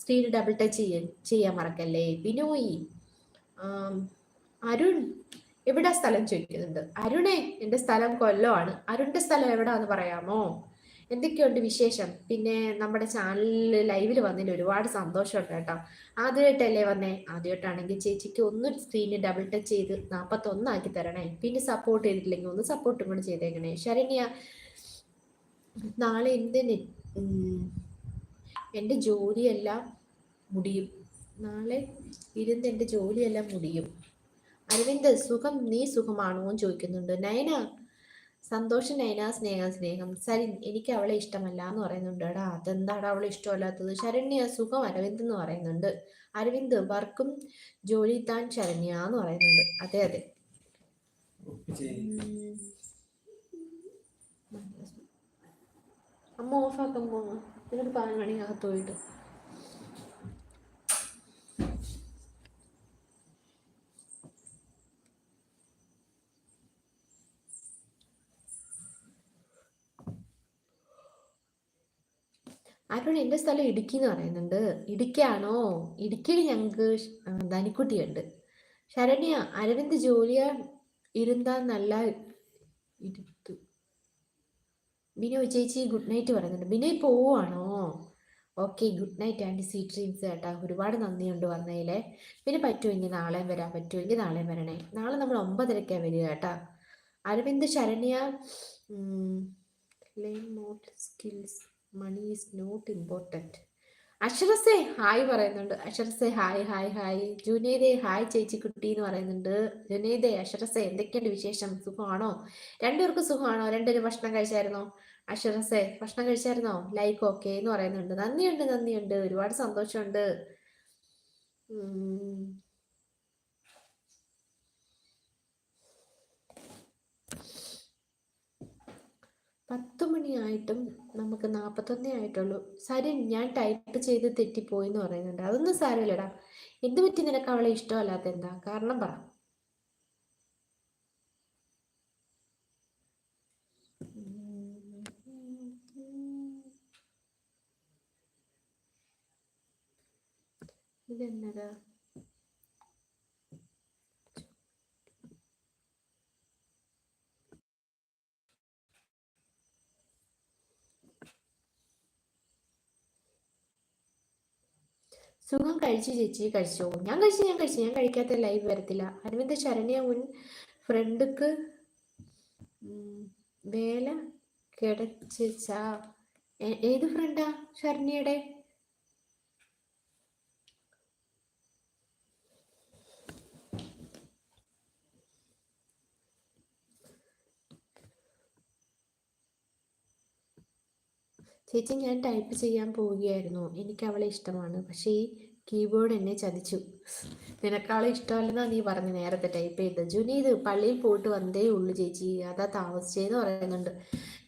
Screen double touch ചെയ്യാൻ ചെയ്യാൻ മറക്കല്ലേ? ബിനോയ് അരുൺ എവിടെ സ്ഥലം ചോദിക്കുന്നുണ്ട്? അരുണേ എന്റെ സ്ഥലം കൊല്ലമാണ് അരുണിന്റെ സ്ഥലം എവിടാന്ന് പറയാമോ? എന്തൊക്കെയുണ്ട് വിശേഷം? പിന്നെ നമ്മുടെ ചാനലിൽ ലൈവിൽ വന്നതിൽ ഒരുപാട് സന്തോഷമുണ്ട് കേട്ടോ. ആദ്യമായിട്ടല്ലേ വന്നേ? ആദ്യമായിട്ടാണെങ്കിൽ ചേച്ചിക്ക് ഒന്ന് സ്ക്രീനിൽ ഡബിൾ ടച്ച് ചെയ്ത് നാൽപ്പത്തൊന്നാക്കി തരണേ. പിന്നെ സപ്പോർട്ട് ചെയ്തിട്ടില്ലെങ്കിൽ ഒന്ന് സപ്പോർട്ടും കൂടെ ചെയ്തേക്കണേ. ശരണ്യ നാളെ എന്തിന്? എന്റെ ജോലിയെല്ലാം മുടിയും. നാളെ ഇരുന്ന് എന്റെ ജോലിയെല്ലാം മുടിയും. അരവിന്ദ് സുഖം? നീ സുഖമാണോ എന്ന് ചോദിക്കുന്നുണ്ട്. നയന സന്തോഷം നയന സ്നേഹം സ്നേഹം. സരിൻ എനിക്ക് അവളെ ഇഷ്ടമല്ല എന്ന് പറയുന്നുണ്ട്. എടാ അതെന്താണ് അവളെ ഇഷ്ടമല്ലാത്തത്? ശരണ്യ സുഖം അരവിന്ദ് എന്ന് പറയുന്നുണ്ട്. അരവിന്ദ് വർക്കും ജോലി താൻ ശരണ്യ എന്ന് പറയുന്നുണ്ട്. അതെ അതെ. അമ്മ ഓഫാക്കുമ്പോ എന്നിട്ട് പതിനൊന്ന് മണിക്കകത്ത് പോയിട്ട്. ആരോട് എന്റെ സ്ഥലം ഇടുക്കി എന്ന് പറയുന്നുണ്ട്. ഇടുക്കിയാണോ? ഇടുക്കിയിൽ ഞങ്ങൾക്ക് ധനിക്കുട്ടിയുണ്ട്. ശരണ്യ അരവിന്ദ് ജോലിയ ഇരുന്നാ നല്ല ഇരുത്തു ബിനോയ് ചേച്ചി ഗുഡ് നൈറ്റ് പറയുന്നുണ്ട്. ബിനോയ് പോവാണോ? Okay good night and sweet dreams കേട്ടോ. ഒരുപാട് നന്ദിയുണ്ട് വന്നതിലെ പിന്നെ പറ്റുമെങ്കിൽ നാളെയും വരാൻ പറ്റുമെങ്കിൽ നാളെയും വരണേ. നാളെ നമ്മൾ ഒമ്പതരക്കാണ് വരിക കേട്ടാ. Aravind Saranya skills money is not important അക്ഷരസേ hi പറയുന്നുണ്ട്. അക്ഷരസേ ഹായ് ഹായ് ഹായ്. ജുനൈദേ ഹായ് ചേച്ചി കുട്ടി എന്ന് പറയുന്നുണ്ട്. ജുനൈദേ അക്ഷരസേ എന്തൊക്കെയുണ്ട് വിശേഷം? സുഖമാണോ? രണ്ടുപേർക്കും സുഖമാണോ? രണ്ടുപേരും ഭക്ഷണം കഴിച്ചായിരുന്നോ? അക്ഷരസേ ഭക്ഷണം കഴിച്ചായിരുന്നോ? ലൈക്ക് ഓക്കെ എന്ന് പറയുന്നുണ്ട്. നന്ദിയുണ്ട് നന്ദിയുണ്ട്. ഒരുപാട് സന്തോഷമുണ്ട്. പത്ത് മണിയായിട്ടും നമുക്ക് നാൽപ്പത്തൊന്നേ ആയിട്ടുള്ളൂ. സാരി ഞാൻ ടൈപ്പ് ചെയ്ത് തെറ്റിപ്പോയി എന്ന് പറയുന്നുണ്ട്. അതൊന്നും സാരമില്ലടാ. എന്ത് പറ്റി നിനക്ക് അവളെ ഇഷ്ടമല്ലാത്ത എന്താ? കാരണം പറ. ഇതെന്നതാ? സുഖം കഴിച്ചു ചേച്ചി കഴിച്ചോ? ഞാൻ കഴിച്ചു ഞാൻ കഴിച്ചു. ഞാൻ കഴിക്കാത്ത ലൈവ് വരത്തില്ല. അരവിന്ദ് ശരണ്യ മുൻ ഫ്രണ്ടുക്ക് വേല കിടച്ചാ ഏത് ഫ്രണ്ടാ ശരണ്യയുടെ? ചേച്ചി ഞാൻ ടൈപ്പ് ചെയ്യാൻ പോവുകയായിരുന്നു. എനിക്ക് അവളെ ഇഷ്ടമാണ്. പക്ഷേ ഈ കീബോർഡ് എന്നെ ചതിച്ചു. നിനക്കാളെ ഇഷ്ടമല്ലെന്നാ നീ പറഞ്ഞു നേരത്തെ ടൈപ്പ് ചെയ്ത് ജുനീത് പള്ളിയിൽ പോയിട്ട് വന്നേ ഉള്ളു ചേച്ചി. അതാ താമസിച്ചേന്ന് പറയുന്നുണ്ട്.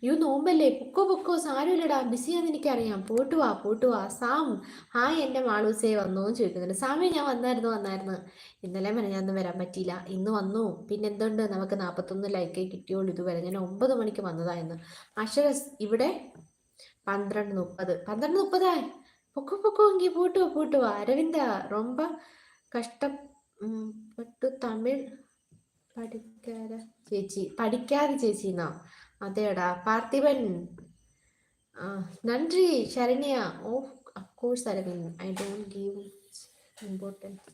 യു നോമ്പല്ലേ? പൊക്കോ പൊക്കോ. സാരമില്ലടാ. ബിസിയാന്ന് എനിക്കറിയാം. പോട്ട് വാ പോട്ട് വാ. സാം ഹായ് എന്റെ മാളൂസേ വന്നു എന്ന് ചോദിക്കുന്നുണ്ട്. സാമി ഞാൻ വന്നായിരുന്നു വന്നായിരുന്നു. ഇന്നലെ മെനഞ്ഞാന്ന് വരാൻ പറ്റിയില്ല. ഇന്ന് വന്നു. പിന്നെ എന്തുണ്ട് നമുക്ക് നാൽപ്പത്തൊന്ന് ലൈക്കേ കിട്ടിയോളൂ ഇതുവരെ. ഞാൻ ഒമ്പത് മണിക്ക് വന്നതായിരുന്നു അക്ഷരസ് ഇവിടെ? பன்னிரண்டு முப்பது பன்னிரண்டு முப்பதா பொக்கு பொக்கு இங்கே போட்டு போட்டு வா அரவிந்தா ரொம்ப கஷ்டப்பட்டு தமிழ் പഠിക്കാതെ ചേച്ചി പഠിക്കാതെ ചേച്ചിന്നാ അതേടാ പാർത്ഥിവൻ. നന്ദി Saranya. Oh of course Aravind. I don't give importance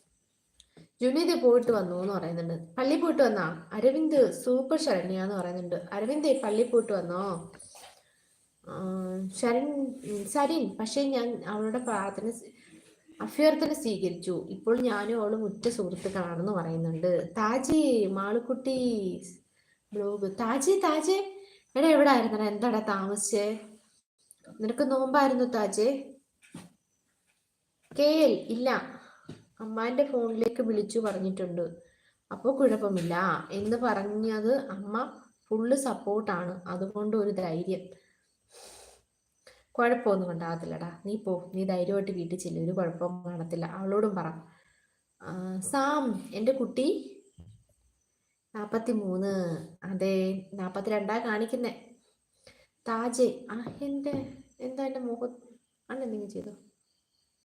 Juneeth പോയിട്ട് വന്നു എന്ന് പറയുന്നുണ്ട്. പള്ളി പോയിട്ട് വന്നാ? അരവിന്ദ് സൂപ്പർ ശരണ്യ എന്ന് പറയുന്നുണ്ട്. അരവിന്ദ് പള്ളി പോയിട്ട് വന്നോ? ആ ശരൺ സരിൻ പക്ഷേ ഞാൻ അവളുടെ പ്രാർത്ഥന അഭ്യർത്ഥന സ്വീകരിച്ചു. ഇപ്പോൾ ഞാനും അവളും ഉറ്റ സുഹൃത്തുക്കളാണെന്ന് പറയുന്നുണ്ട്. താജി മാളുക്കുട്ടി ബ്ലോഗ്. താജി താജെ എടാ എവിടെ ആയിരുന്നടാ എന്താടാ താമസിച്ചേ? നിനക്ക് നോമ്പായിരുന്നു താജെ? കെ എൽ ഇല്ല. അമ്മാന്റെ ഫോണിലേക്ക് വിളിച്ചു പറഞ്ഞിട്ടുണ്ട്. അപ്പോൾ കുഴപ്പമില്ല. എന്ന് പറഞ്ഞത് അമ്മ ഫുള്ള് സപ്പോർട്ടാണ്. അതുകൊണ്ട് ഒരു ധൈര്യം. കുഴപ്പമൊന്നും ഉണ്ടാകത്തില്ലടാ. നീ പോ. നീ ധൈര്യമായിട്ട് വീട്ടിൽ ചെല്ലും. ഒരു കുഴപ്പം കാണത്തില്ല. അവളോടും പറ. സാം എന്റെ കുട്ടി. നാൽപ്പത്തി മൂന്ന് അതെ നാൽപ്പത്തി രണ്ടാ കാണിക്കുന്നേ. താജെ ആ എന്റെ എന്താ എന്റെ മുഖം അന്നെന്തെങ്കിലും ചെയ്തോ?